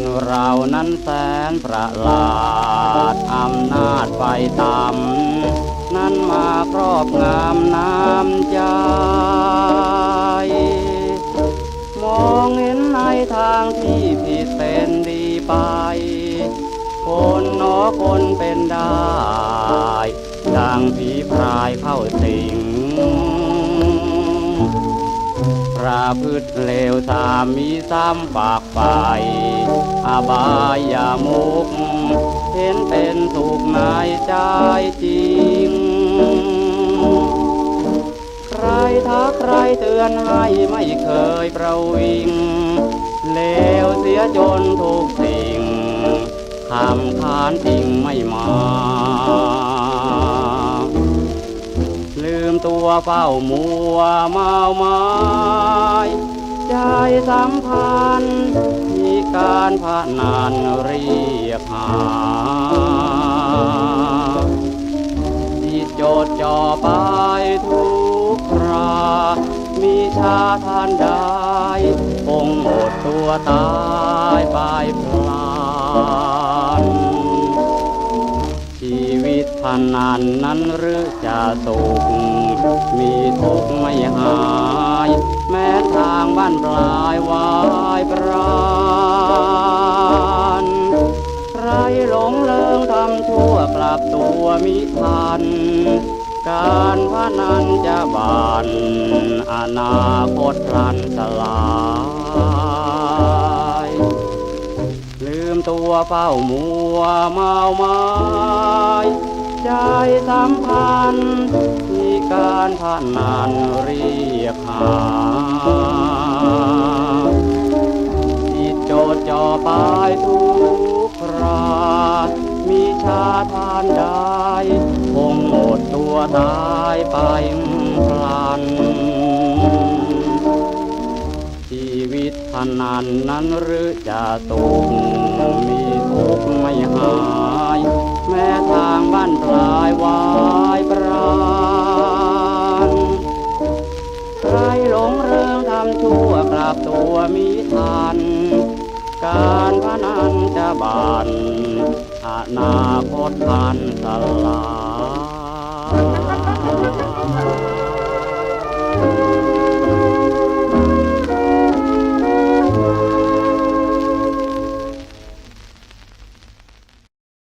นเรานั้นแสนประหลาด อำนาจไฟต่ำนั้นมาครอบงำน้ำใจมองเห็นในทางที่ผิดเป็นดีไป คนนอคนเป็นได้ดังผีพรายเข้าสิง ระพฤติเลวสามีซ้ำปากไปอบายย่ามุก เห็นเป็นสุขในใจจริง ใครทักใครเตือนให้ไม่เคยประวิง เลวเสียจนทุกสิ่งคำขานจริงไม่มา ตัวเฝ้ามัวเมาไม้ใจสัมพันธ์มีการพนันเรียกหาที่โจดจ่อไปทุกครามีชาทานได้คงหมดตัวตายไปพลา วิตพนันนั้นหรือจะสุขมีทุกข์ไม่หาย แม้ทางบ้านปลายวายปราณใครหลงเลิงทำชั่วกลับตัวมิทัน การพนันจะบานอนาคตพลันสลายลืมตัวเฝ้ามัวเมาไม้ ใจสัมพันธ์มีการพนันเรียกหาจิตโจดจ่อไปทุกครามีชาทานได้คงหมดตัวตายไปพลัน ชีวิตพนันนั้นหรือจะตุกมีทุกข์ไม่หาย แม้ทางบ้านายวายปราณใครหลงเริงทำชั่วกลับตัวมิทัน การพนันจะบานอนาคตพันสลาย